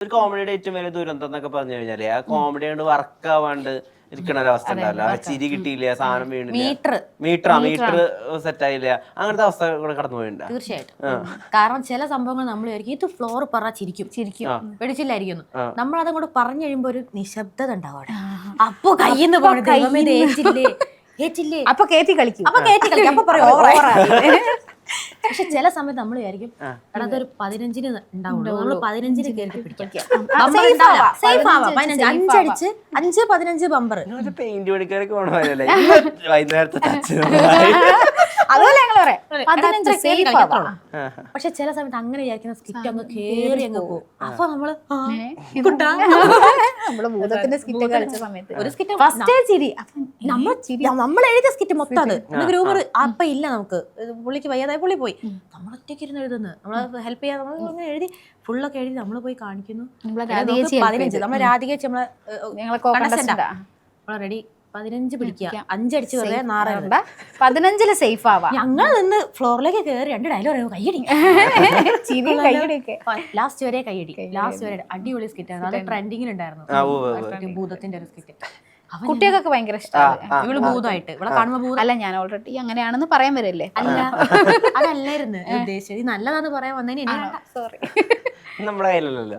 ഒരു കോമഡിയുടെ ഏറ്റവും വലിയ ദുരന്തം എന്നൊക്കെ പറഞ്ഞു കഴിഞ്ഞാൽ ആ കോമഡി കൊണ്ട് വർക്ക് ആവാണ്ട് ഇരിക്കണ ഒരവസ്ഥ ഉണ്ടാവില്ല. ആ ചിരി കിട്ടിയില്ല സാധനം വീണില്ല. മീറ്റർ. മീറ്റർ മീറ്റർ സെറ്റ് ആയില്ല. അങ്ങനത്തെ അവസ്ഥ കൂടെ കടന്നു പോയിട്ടുണ്ട് തീർച്ചയായിട്ടും കാരണം ചില സംഭവങ്ങൾ നമ്മൾ വിചാരിക്കും ഇത് ഫ്ലോർ പറ ചിരിക്കും. ചിരിക്കും. പിടിച്ചില്ലായിരിക്കുന്നു നമ്മൾ അതും കൂടെ പറഞ്ഞു കഴിയുമ്പോ ഒരു നിശബ്ദത ഉണ്ടാവും അപ്പൊ കയ്യിന്ന് പോകണം അപ്പൊ കേറ്റി കളിക്കും. അപ്പൊ കേറ്റി കളിക്കും. അപ്പൊ പറയും ഓവറായി പക്ഷെ ചില സമയത്ത് നമ്മൾ വിചാരിക്കും അതൊരു പതിനഞ്ചിന് ഉണ്ടാവുള്ളൂ. നമ്മൾ പതിനഞ്ചിന് കയറി പിടിക്കാം. സേഫ് ആവാം. പതിനഞ്ച് അഞ്ചടിച്ച് അഞ്ച് പതിനഞ്ച് ബമ്പർ പെയിന്റ് പണിക്കാരൊക്കെ പോണവരല്ലേ വൈകുന്നേരത്തെ touch. അതുപോലെ ഞങ്ങൾ പറയാം. പതിനഞ്ച് സേഫ് ആവാം. പക്ഷെ ചില സമയത്ത് അങ്ങനെ വിചാരിക്കുന്ന സ്കിറ്റ് അങ്ങ് കേറി അങ്ങ് പോകും. അപ്പൊ നമ്മൾ. നമ്മൾ ഭൂതത്തിന്റെ സ്കിറ്റ് കളിച്ച സമയത്ത്. ഒരു സ്കിറ്റ് ഫസ്റ്റ് ചിരി. നമ്മൾ നമ്മൾ എഴുതിയ സ്കിറ്റ് മൊത്തം അത്. ഗ്രൂമർ അപ്പൊ ഇല്ല നമുക്ക്. പുള്ളിക്ക് വയ്യാതായി പുള്ളി പോയി. നമ്മൾ ഒറ്റയ്ക്ക് ഇരുന്ന് എഴുതുന്നത് നമ്മൾ ഹെൽപ്പ് ചെയ്യാൻ നമ്മൾ അങ്ങനെ എഴുതി ഫുള്ളൊക്കെ എഴുതി നമ്മൾ പോയി കാണിക്കുന്നു. പതിനഞ്ച് നമ്മൾ രാധിക. നമ്മളെ റെഡി പതിനഞ്ച് പിടിക്കുക. അഞ്ചടിച്ച് വെറുതെ നാറുണ്ട് പതിനഞ്ചിൽ സേഫ് ആവാം. ഞങ്ങൾ നിന്ന് ഫ്ലോറിലേക്ക് കയറി രണ്ട് ഡയലോഗ് ചിരി കൈയുടെയൊക്കെ. ലാസ്റ്റ് വരെ കയ്യടി ലാസ്റ്റ് വരെ അടിപൊളി സ്കിറ്റ് ആയിരുന്നു. അത് ട്രെൻഡിങ്ങിലുണ്ടായിരുന്നു. ഭൂതത്തിന്റെ ഒരു സ്കിറ്റ് കുട്ടികൾക്കൊക്കെ ഭയങ്കര ഇഷ്ടമാണ് ഇവൾ ഭൂതമായിട്ട്. ഇവിടെ കാണുമ്പോ ഭൂതം അല്ല ഞാൻ ഓൾറെഡി അങ്ങനെയാണെന്ന് പറയാൻ വരല്ലേ? അല്ല. അതല്ലായിരുന്നു ഉദ്ദേശിച്ചത്. ഇത് നല്ലതാന്ന് പറയാൻ വന്നതിന്. സോറി നമ്മുടെ കയ്യിലല്ലല്ലോ.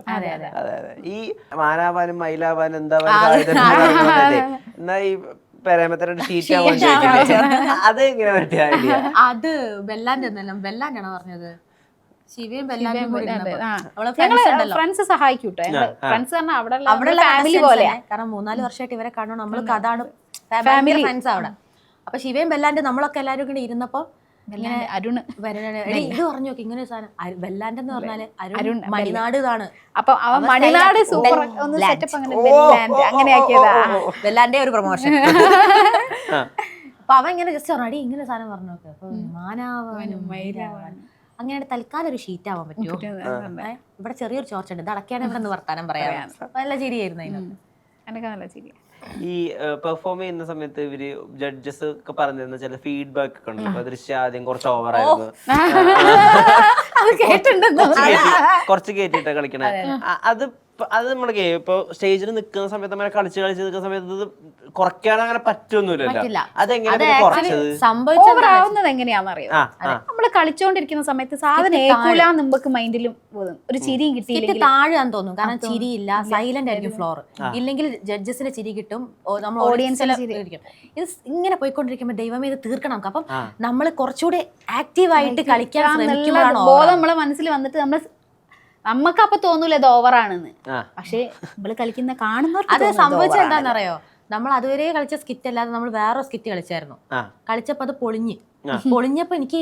ഈ മാനാവാനും മയിലാവാനും എന്താ പറയുക എന്നാ ഈ അത് എങ്ങനെ പറ്റിയ അത് ബെല്ലാന്റെ ഒന്നല്ല ബെല്ലാന്റെ ആണോ പറഞ്ഞത്? ഇരുന്നപ്പോ. ഫ്രൻസ് സഹായിക്കൂട്ടോ ഫ്രണ്ട്സ് പറഞ്ഞാൽ അവിടെ അവിടെ ഫാമിലി പോലെ. കാരണം മൂന്നാൽ വർഷമായിട്ട് ഇവരെ കാണണം നമ്മൾക്ക് അതാണ് ഫാമിലി ഫ്രണ്ട്സ് അവിടെ. അപ്പൊ ശിവയും ബെല്ലാന്റെ നമ്മളൊക്കെ എല്ലാരും കൂടി ഇരുന്നപ്പോ ഇങ്ങനെ അരുണ്. വരണ- എടീ, ഇത് പറഞ്ഞു നോക്കി ഇങ്ങനെ ഒരു സാധനം. അരു- ബെല്ലാന്റെ എന്ന് പറഞ്ഞാൽ അരുൺ അരുൺ മണിനാട് ഇതാണ്. അപ്പൊ അവൻ മണിനാട് സൂപ്പർ ഒന്ന് സെറ്റപ്പ് അങ്ങനെ ബെല്ലാൻഡ് അങ്ങനെ ആക്കിയതാ. ബെല്ലാന്റെ ഒരു പ്രൊമോഷൻ അപ്പൊ അവൻ ഇങ്ങനെ ജസ്റ്റ് പറഞ്ഞു അടി ഇങ്ങനെ സാധനം പറഞ്ഞു നോക്ക്. അപ്പൊ മാനാവാനും മയിലാവാനും അങ്ങനെ തൽക്കാലം ഒരു ഷീറ്റ് ആവാൻ പറ്റുമോ ഇവിടെ ചെറിയൊരു ചോർച്ച ഉണ്ട് ഇത് അടക്കാണ് ഇവിടെ നിന്ന് വർത്താനം പറയാം. നല്ല ചിരിയായിരുന്നു അതിനകത്ത്. എനിക്ക് നല്ല ചിരി ഈ പെർഫോം ചെയ്യുന്ന സമയത്ത് ഇവർ ജഡ്ജസ് ഒക്കെ പറഞ്ഞിരുന്ന ചില ഫീഡ്ബാക്ക് ഒക്കെ ഉണ്ടല്ലോ. അപ്പൊ ദൃശ്യം ആദ്യം കുറച്ച് ഓവർ ആയിരുന്നു. കുറച്ച് കേട്ടിട്ടാ കുറച്ച് കേറ്റിട്ടാ കളിക്കണേ. അത് അത് നമ്മുടെ കേ- ഇപ്പൊ സ്റ്റേജിൽ നിൽക്കുന്ന സമയത്ത് അങ്ങനെ കളിച്ച് കളിച്ച് നിൽക്കുന്ന സമയത്ത് കുറയ്ക്കാൻ അങ്ങനെ പറ്റൊന്നുമില്ലല്ലോ. അതെങ്ങനെ സംഭവിച്ചത് എങ്ങനെയാണെന്നറിയോ? ആ കളിച്ചോണ്ടിരിക്കുന്ന സമയത്ത് സാധനം ഏക്കൂല നമുക്ക് മൈൻഡിലും ഒരു ചിരിയും കിട്ടി താഴെയാന്ന് തോന്നും. കാരണം ചിരിയില്ല സൈലന്റ് ആയിരിക്കും ഫ്ലോർ ഇല്ലെങ്കിൽ ജഡ്ജസിന്റെ ചിരി കിട്ടും. നമ്മൾ ഓഡിയൻസിൽ ഇത് ഇങ്ങനെ പോയിക്കൊണ്ടിരിക്കുമ്പോൾ ദൈവമേ ഇത് തീർക്കണം. നമുക്ക് അപ്പം നമ്മൾ കുറച്ചുകൂടെ ആക്റ്റീവ് ആയിട്ട് കളിക്കാൻ ശ്രമിക്കുമ്പോഴാണ് ബോധം നമ്മളെ മനസ്സിൽ വന്നിട്ട് നമ്മൾ നമുക്ക് അപ്പൊ തോന്നൂല ഇത് ഓവറാണെന്ന്. പക്ഷേ നമ്മൾ കളിക്കുന്ന കാണുന്ന അത് സംഭവിച്ച എന്താന്ന് സംഭവിച്ചത് എന്താണെന്നറിയോ? നമ്മൾ അതുവരെ കളിച്ച സ്കിറ്റ് അല്ലാതെ നമ്മൾ വേറെ സ്കിറ്റ് കളിച്ചായിരുന്നു. കളിച്ചപ്പോ അത് പൊളിഞ്ഞ്. പൊളിഞ്ഞപ്പോ എനിക്ക്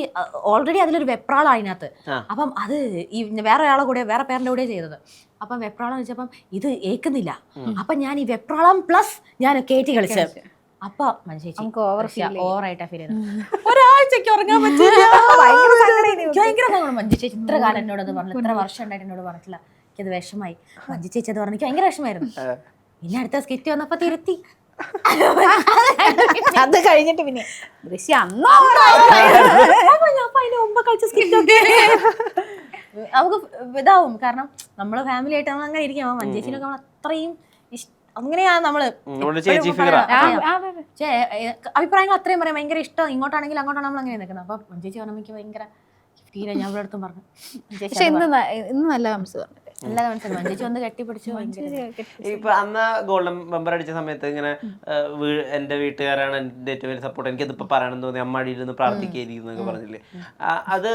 ഓൾറെഡി അതിലൊരു വെപ്രാളം അതിനകത്ത്. അപ്പം അത് ഈ വേറെ ഒരാളെ കൂടെ വേറെ പേരന്റെ കൂടെ ചെയ്തത്. അപ്പം വെപ്രാളം വെച്ചപ്പം ഇത് ഏക്കുന്നില്ല അപ്പൊ ഞാൻ ഈ വെപ്രാളം പ്ലസ് ഞാൻ കേറ്റി കളിച്ചത്. അപ്പൊ മനസ്സിലായി നമുക്ക് feel ഓവറായിട്ടാ ഫീൽ ചെയ്യുന്നത്. ഒരാഴ്ചക്ക് ഉറങ്ങാൻ പറ്റില്ല. ഭയങ്കര സങ്കടം. മഞ്ജു ചേച്ചി ഇത്ര കാലം എന്നോട് അത് പറഞ്ഞു ഇത്ര വർഷം ഉണ്ടായിട്ട് എന്നോട് പറഞ്ഞില്ല എനിക്കത് വിഷമായി. മഞ്ജു ചേച്ചി അത് പറഞ്ഞു എനിക്ക് ഭയങ്കര വിഷമായിരുന്നു. പിന്നെ അടുത്ത സ്കിറ്റ് വന്നപ്പോ തിരുത്തി. അത് കഴിഞ്ഞിട്ട് പിന്നെ. ദൃശ്യം അന്നോ അതിന് മുമ്പ് കളിച്ച skit ഒക്കെ. നമുക്ക് ഇതാവും. കാരണം നമ്മൾ ഫാമിലി ആയിട്ട് നമ്മൾ അങ്ങനെ ഇരിക്കും മഞ്ചേച്ചിനൊക്കെ നമ്മൾ അത്രയും ഇഷ്- അങ്ങനെയാണ് നമ്മൾ അഭിപ്രായങ്ങൾ അത്രയും പറയാം. ഭയങ്കര ഇഷ്ടം. ഇങ്ങോട്ടാണെങ്കിൽ അങ്ങോട്ടാണ് നമ്മൾ അങ്ങനെ നിൽക്കുന്നത്. അപ്പൊ ചേച്ചി പറഞ്ഞ ഭയങ്കര ഞാൻ ഇവിടെ അടുത്തും പറഞ്ഞു. പക്ഷെ ഇന്ന് നല്ല ഹംസ് പറഞ്ഞിട്ട് മനസ്സിലായി. മഞ്ചേച്ചി കെട്ടിപ്പിടിച്ചു ഇപ്പൊ അന്ന് ഗോൾഡൻ ബമ്പർ അടിച്ച സമയത്ത് ഇങ്ങനെ എന്റെ വീട്ടുകാരാണ് എന്റെ ഏറ്റവും വലിയ സപ്പോർട്ട് എനിക്ക് ഇതിപ്പോ പറയണം തോന്നി. അമ്മ അടിയിലിരുന്ന് പ്രാർത്ഥിക്കായിരിക്കുന്നൊക്കെ പറഞ്ഞില്ലേ. അത്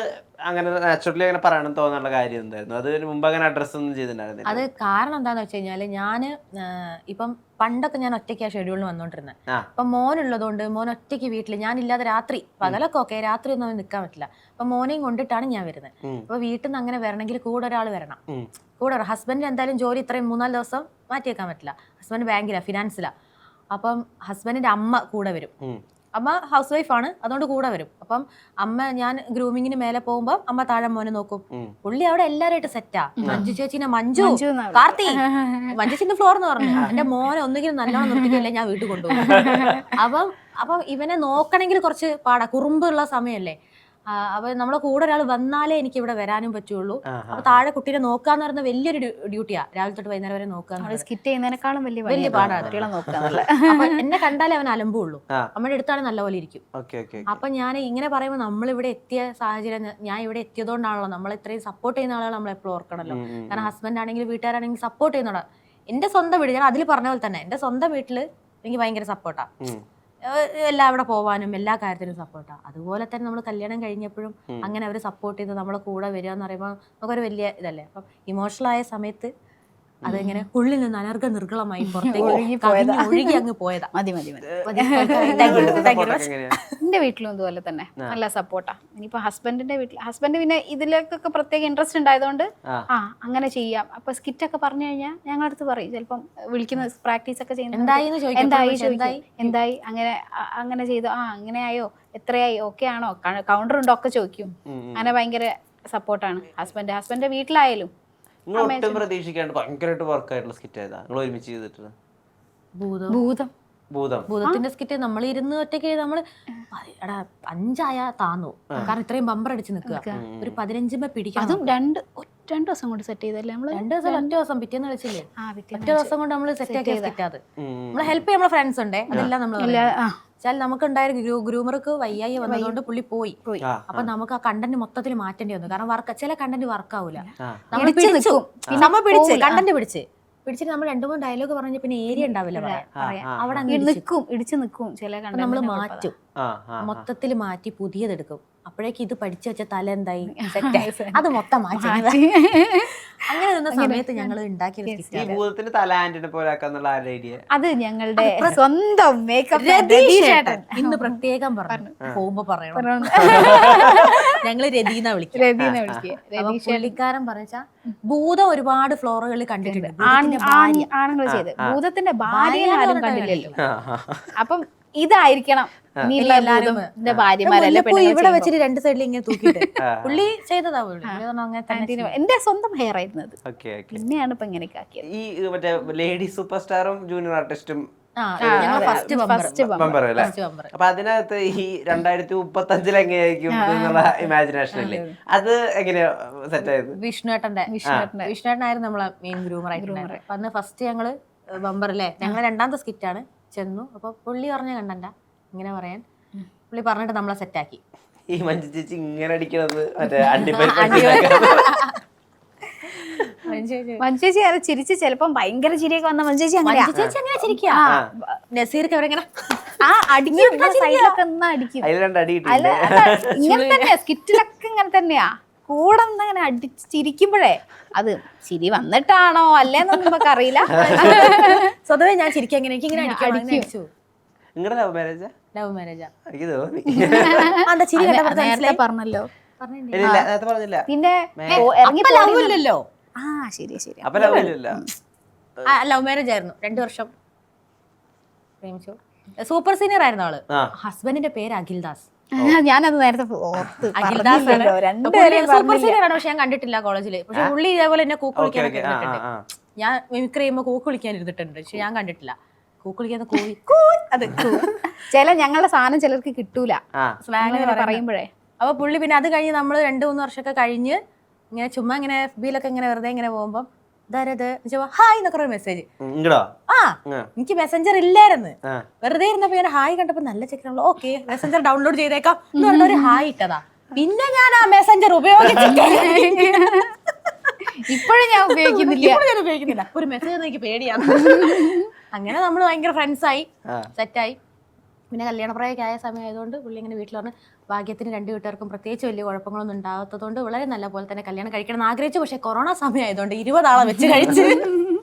അങ്ങനെ നാച്ചുറലി അങ്ങനെ പറയണം തോന്നാനുള്ള കാര്യം എന്തായിരുന്നു? അത് മുമ്പ് അങ്ങനെ അഡ്രസ് ഒന്നും ചെയ്തിട്ടുണ്ടായിരുന്നില്ല. അത് കാരണം എന്താന്ന് വെച്ച് കഴിഞ്ഞാൽ ഞാൻ ഇപ്പം പണ്ടൊക്കെ ഞാൻ ഒറ്റയ്ക്കാ ഷെഡ്യൂളിന് വന്നോണ്ടിരുന്നത്. അപ്പൊ മോനുള്ളതുകൊണ്ട് മോൻ ഒറ്റയ്ക്ക് വീട്ടിൽ ഞാനില്ലാതെ രാത്രി പകലൊക്കെ ഓക്കെ രാത്രി ഒന്നും അവന് നിൽക്കാൻ പറ്റില്ല. അപ്പൊ മോനെയും കൊണ്ടിട്ടാണ് ഞാൻ വരുന്നത്. അപ്പൊ വീട്ടിൽ നിന്ന് അങ്ങനെ വരണമെങ്കിൽ കൂടെ ഒരാൾ വരണം. കൂടെ ഹസ്ബൻഡിന് എന്തായാലും ജോലി ഇത്രയും മൂന്നാൽ ദിവസം മാറ്റിയേക്കാൻ പറ്റില്ല. ഹസ്ബൻഡ് ബാങ്കിലാ ഫിനാൻസിലാ. അപ്പം ഹസ്ബൻഡിന്റെ അമ്മ കൂടെ വരും. അമ്മ ഹൗസ് വൈഫാണ് അതുകൊണ്ട് കൂടെ വരും. അപ്പം അമ്മ ഞാൻ ഗ്രൂമിങ്ങിന് മേലെ പോകുമ്പോൾ അമ്മ താഴെ മോനെ നോക്കും. പുള്ളി അവിടെ എല്ലാരായിട്ട് സെറ്റാ മഞ്ജു ചേച്ചിനെ മഞ്ജു. കാർത്തി മഞ്ജു ചേച്ചിന്റെ ഫ്ലോർ എന്ന് പറഞ്ഞു. എന്റെ മോനെ ഒന്നുകിലും നല്ലോണം നിർത്തിക്കല്ലേ ഞാൻ വീട്ടിൽ കൊണ്ടുപോകും. അപ്പം അപ്പം ഇവനെ നോക്കണമെങ്കിൽ കുറച്ച് പാടാ. കുറുമ്പുള്ള സമയമല്ലേ. അപ്പൊ നമ്മളെ കൂടെ ഒരാൾ വന്നാലേ എനിക്ക് ഇവിടെ വരാനും പറ്റുള്ളൂ. അപ്പൊ താഴെ കുട്ടീനെ നോക്കാന്ന് പറയുന്ന വലിയൊരു ഡ്യൂട്ടിയാ. രാവിലെ തൊട്ട് വൈകുന്നേരം വരെ നോക്കുക സ്കിറ്റ് ചെയ്യുന്നതിനേക്കാളും വലിയ വലിയ പാടാണ്. എന്നെ കണ്ടാലേ അവൻ അലമ്പുള്ളൂ. അമ്മയുടെ അടുത്താണ് നല്ലപോലെ ഇരിക്കും. ഓക്കെ ഓക്കെ അപ്പൊ ഞാൻ ഇങ്ങനെ പറയുമ്പോൾ നമ്മൾ ഇവിടെ എത്തിയ സാഹചര്യം ഞാൻ ഇവിടെ എത്തിയതുകൊണ്ടാണല്ലോ നമ്മൾ ഇത്രയും സപ്പോർട്ട് ചെയ്യുന്ന ആളുകൾ നമ്മൾ എപ്പോഴും ഓർക്കണല്ലോ. കാരണം ഹസ്ബൻഡ് ആണെങ്കിലും വീട്ടുകാരാണെങ്കിലും സപ്പോർട്ട് ചെയ്യുന്നതാണ് എന്റെ സ്വന്തം വീട് ഞാൻ അതിൽ പറഞ്ഞ പോലെ തന്നെ എന്റെ സ്വന്തം വീട്ടിൽ എനിക്ക് ഭയങ്കര സപ്പോർട്ടാ എല്ലാം അവിടെ പോവാനും എല്ലാ കാര്യത്തിനും സപ്പോർട്ടാണ് അതുപോലെ തന്നെ നമ്മൾ കല്യാണം കഴിഞ്ഞപ്പോഴും അങ്ങനെ അവർ സപ്പോർട്ട് ചെയ്ത് നമ്മളെ കൂടെ വരിക എന്ന് പറയുമ്പോൾ നമുക്കൊരു വലിയ ഇതല്ലേ? അപ്പം ഇമോഷണൽ ആയ സമയത്ത് അതിങ്ങനെ ഉള്ളിൽ നിന്ന് അനർഘ നിർഗളമായി പുറത്തേക്ക് ഒഴുകി കവിഞ്ഞ് ഒഴുകി അങ്ങ് പോയതാ. മതി മതി മതി. എന്റെ വീട്ടിലും ഇതുപോലെ തന്നെ. നല്ല സപ്പോർട്ടാ ഇനിയിപ്പോ ഹസ്ബൻഡിന്റെ വീട്ടിൽ ഹസ്ബൻഡ് പിന്നെ ഇതിലേക്കൊക്കെ പ്രത്യേക ഇൻട്രസ്റ്റ് ഉണ്ടായതുകൊണ്ട് ആ. അങ്ങനെ ചെയ്യാം. അപ്പൊ സ്കിറ്റ് ഒക്കെ പറഞ്ഞു കഴിഞ്ഞാൽ ഞങ്ങളുടെ അടുത്ത് പറയും. ചിലപ്പം വിളിക്കുന്ന പ്രാക്ടീസ് ഒക്കെ ചെയ്യുന്നത് എന്തായി. എന്തായി? എന്തായി അങ്ങനെ അങ്ങനെ ചെയ്തു. ആ അങ്ങനെ ആയോ എത്രയായി? ഓക്കെ ആണോ? കൗണ്ടർ ഉണ്ടോ? ഒക്കെ ചോദിക്കും. അങ്ങനെ ഭയങ്കര സപ്പോർട്ടാണ് ഹസ്ബൻഡ് ഹസ്ബൻഡിന്റെ വീട്ടിലായാലും നിങ്ങൾ ഒട്ടും പ്രതീക്ഷിക്കാണ്ട് ഭയങ്കരമായിട്ട് വർക്ക് ആയിട്ടുള്ള സ്കിറ്റ് ഏതാ? നിങ്ങൾ ഒരുമിച്ച് ചെയ്തിട്ട് ഭൂതം. ഭൂതം. ഭൂതം. ഭൂതത്തിന്റെ സ്കിറ്റ് നമ്മൾ ഇരുന്ന് ഒറ്റയ്ക്ക് നമ്മൾ എടാ അഞ്ചായ താന്നു. കാരണം ഇത്രയും ബമ്പർ അടിച്ച് നിൽക്കുക. ഒരു പതിനഞ്ചുമ്പോ പിടിക്കാം അതും രണ്ട് രണ്ട് ദിവസം കൊണ്ട് സെറ്റ് ചെയ്തല്ലേ നമ്മൾ? രണ്ടു ദിവസം ഒറ്റ ദിവസം പിറ്റേന്ന് വെച്ചില്ലേ ആ ഒറ്റ ദിവസം കൊണ്ട് നമ്മൾ സെറ്റ് ആക്കിയ സ്കിറ്റ് അത്. നമ്മളെ ഹെൽപ്പ് ചെയ്യാൻ നമ്മളെ ഫ്രണ്ട്സ് ഉണ്ട്? അതെല്ലാം നമ്മൾ വെച്ചാൽ നമുക്ക് ഉണ്ടായ ഗ്രൂമർക്ക് വയ്യായി വന്നതുകൊണ്ട് പുള്ളി പോയി. അപ്പൊ നമുക്ക് ആ കണ്ടന്റ് മൊത്തത്തിൽ മാറ്റേണ്ടി വന്നു. കാരണം വർക്ക് ചില കണ്ടന്റ് വർക്ക് ആവൂല. ആ. നമ്മൾ പിടിച്ച് കണ്ടന്റ് പിടിച്ച് പിടിച്ചിട്ട് നമ്മൾ രണ്ടു മൂന്ന് ഡയലോഗ് പറഞ്ഞ പിന്നെ ഏരിയ ഉണ്ടാവില്ല അവിടെ അങ്ങ് ഇടിച്ച് നിൽക്കും ഇടിച്ചു നിൽക്കും ചില നമ്മൾ മാറ്റും. മൊത്തത്തിൽ മാറ്റി പുതിയതെടുക്കും അപ്പോഴേക്ക് ഇത് പഠിച്ചു വെച്ച തല എന്തായി? അത് മൊത്തം മാറ്റി. അങ്ങനെ നിന്ന സമയത്ത് ഞങ്ങൾ ഉണ്ടാക്കിയ ആണ്. തല ആന്റിനെ പോലെ ആക്കാന്നുള്ള ഐഡിയ അത് ഞങ്ങളുടെ സ്വന്തം മേക്കപ്പ് ഇന്ന് പ്രത്യേകം പറഞ്ഞു. പോകുമ്പോ പറയണം. ഞങ്ങൾ രതീന്ന വിളിക്കും. രതീന വിളിക്കുക പുള്ളിക്കാരൻ പറഞ്ഞാ ഭൂതം ഒരുപാട് ഫ്ലോറുകളിൽ കണ്ടിട്ടുണ്ട്. ഭൂതത്തിന്റെ ഭാര്യ. ആണുങ്ങൾ ചെയ്ത്. ഭൂതത്തിന്റെ ഭാര്യനെ ആരും കണ്ടില്ലല്ലോ. അപ്പം ഇതായിരിക്കണം. ഇവിടെ വെച്ചിട്ട് രണ്ട് സൈഡിൽ ഇങ്ങനെ തൂക്കിയിട്ട്. പുള്ളി ചെയ്തതാ. എന്റെ സ്വന്തം ഹെയർ ആയിരുന്നു അത് ഓക്കെ ഓക്കെ. പിന്നെയാണ് ഇപ്പൊ ഇങ്ങനെ ഈ മറ്റേ ലേഡി സൂപ്പർ സ്റ്റാറും ജൂനിയർ ആർട്ടിസ്റ്റും അപ്പൊ അതിനകത്ത് ഈ രണ്ടായിരത്തി മുപ്പത്തി അഞ്ചിൽ എങ്ങനെയായിരിക്കും എന്നുള്ള ഇമാജിനേഷൻ അല്ലേ അത് എങ്ങനെയാ സെറ്റ് ആയത്? വിഷ്ണുവേട്ടന്റെ വിഷ്ണുവേട്ടനായിരുന്നു നമ്മളെ മെയിൻ ഗ്രൂമർ ആയിട്ടുണ്ടായിരുന്നത് അന്ന് ഫസ്റ്റ് ഞങ്ങൾ ബമ്പർ അല്ലേ ഞങ്ങൾ രണ്ടാമത്തെ സ്കിറ്റ് ആണ്. ചെന്നു. അപ്പൊ പുള്ളി പറഞ്ഞ കണ്ടല്ല. ഇങ്ങനെ പറയാൻ. പുള്ളി പറഞ്ഞിട്ട് നമ്മളെ സെറ്റാക്കി. ഈ മഞ്ജു ചേച്ചി ഇങ്ങനെ അടിക്കണത് മഞ്ജുചേച്ചി അത് ചിരിച്ച് ചിലപ്പം ഭയങ്കര ചിരിയൊക്കെ വന്ന മഞ്ചേച്ചി അങ്ങനെയാ. ചേച്ചി അങ്ങനെ ചിരിക്കുക നസീർക്ക് അവരെങ്ങനെ ആ അടിക്കും. സൈഡിലൊക്കെ ഒന്ന് അടിക്കും. അതിൽ രണ്ട് അടി അല്ല, ഇങ്ങനെ തന്നെയാ. സ്കിറ്റിലൊക്കെ ഇങ്ങനെ തന്നെയാ. കൂടെ നിന്ന് ഇങ്ങനെ അടിച്ച് ചിരിക്കുമ്പോഴേ അത് ചിരി വന്നിട്ടാണോ അല്ലേന്നൊന്നും നമുക്ക് അറിയില്ല സ്വതവേ ഞാൻ ചിരിക്കാൻ എനിക്ക് ഇങ്ങനെ അടിച്ചു. നിങ്ങളുടെ ലവ് മാരേജാ ലവ് മാരേജാ എനിക്ക് തോന്നി. എന്താ ചിരി കണ്ടപ്പോൾ മനസ്സിലായി? പറഞ്ഞല്ലോ. പറഞ്ഞില്ലേ? പിന്നെ ഇറങ്ങി ആ ശരി ശരി ലവ് മാരേജ് ആയിരുന്നു രണ്ടു വർഷം. പ്രേമിച്ചു. സൂപ്പർ സീനിയർ ആയിരുന്നു ആൾ. ഹസ്ബൻഡിന്റെ പേര് അഖിൽദാസ്. ഞാനത് നേരത്തെ അഖിൽദാസ് സൂപ്പർ സീനിയർ ആണ് പക്ഷെ ഞാൻ കണ്ടിട്ടില്ല കോളേജിൽ പക്ഷെ പുള്ളി ഇതേപോലെ എന്നെ കൂക്ക് ആ ഞാൻ മിമിക്രി ചെയ്യുമ്പോൾ കൂക്ക് വിളിക്കാൻ ഇരുന്നിട്ടുണ്ട് പക്ഷെ ഞാൻ കണ്ടിട്ടില്ല. കൂക്ക് വിളിക്കുന്ന കൂവി. കൂ അത് ചില ഞങ്ങളുടെ സാധനം ചിലർക്ക് കിട്ടൂല. സ്ലാങ് പറയുമ്പോഴേ. അപ്പൊ പുള്ളി പിന്നെ അത് കഴിഞ്ഞ് നമ്മൾ രണ്ടു മൂന്ന് വർഷമൊക്കെ കഴിഞ്ഞ് ഇങ്ങനെ ചുമ്മാ ഇങ്ങനെ എഫ് ബിയിലൊക്കെ ഇങ്ങനെ വെറുതെ ഇങ്ങനെ പോകുമ്പോൾ ഇതാരത്? ഹായ് എന്നൊക്കെ ഒരു മെസ്സേജ് ആ. എനിക്ക് മെസ്സഞ്ചർ ഇല്ലായിരുന്നു. വെറുതെ ഇരുന്നപ്പോ ഞാൻ ഹായ് കണ്ടപ്പോ നല്ല ചെക്കനുള്ള ഓക്കെ മെസ്സഞ്ചർ ഡൗൺലോഡ് ചെയ്തേക്കാം എന്ന് പറഞ്ഞ ഒരു ഹായ് ഇട്ടതാ. പിന്നെ ഞാൻ ആ മെസ്സഞ്ചർ ഇപ്പോഴും ഞാൻ ഉപയോഗിക്കുന്നില്ല. ഞാൻ ഉപയോഗിക്കുന്നില്ല. ഒരു മെസ്സേജ് എനിക്ക് പേടിയാണ്. അങ്ങനെ നമ്മൾ ഭയങ്കര ഫ്രണ്ട്സ് ആയി. സെറ്റായി പിന്നെ കല്യാണപ്രായമൊക്കെ ആയ സമയമായതുകൊണ്ട് പുള്ളി ഇങ്ങനെ വീട്ടിൽ പറഞ്ഞ് ഭാഗ്യത്തിന് രണ്ട് വീട്ടുകാർക്കും പ്രത്യേകിച്ച് വലിയ കുഴപ്പങ്ങളൊന്നും ഉണ്ടാകാത്തതുകൊണ്ട് വളരെ നല്ല പോലെ തന്നെ കല്യാണം കഴിക്കണം എന്ന് ആഗ്രഹിച്ചു. പക്ഷേ കൊറോണ സമയമായതുകൊണ്ട് ഇരുപതാളെ വെച്ച് കഴിച്ച്.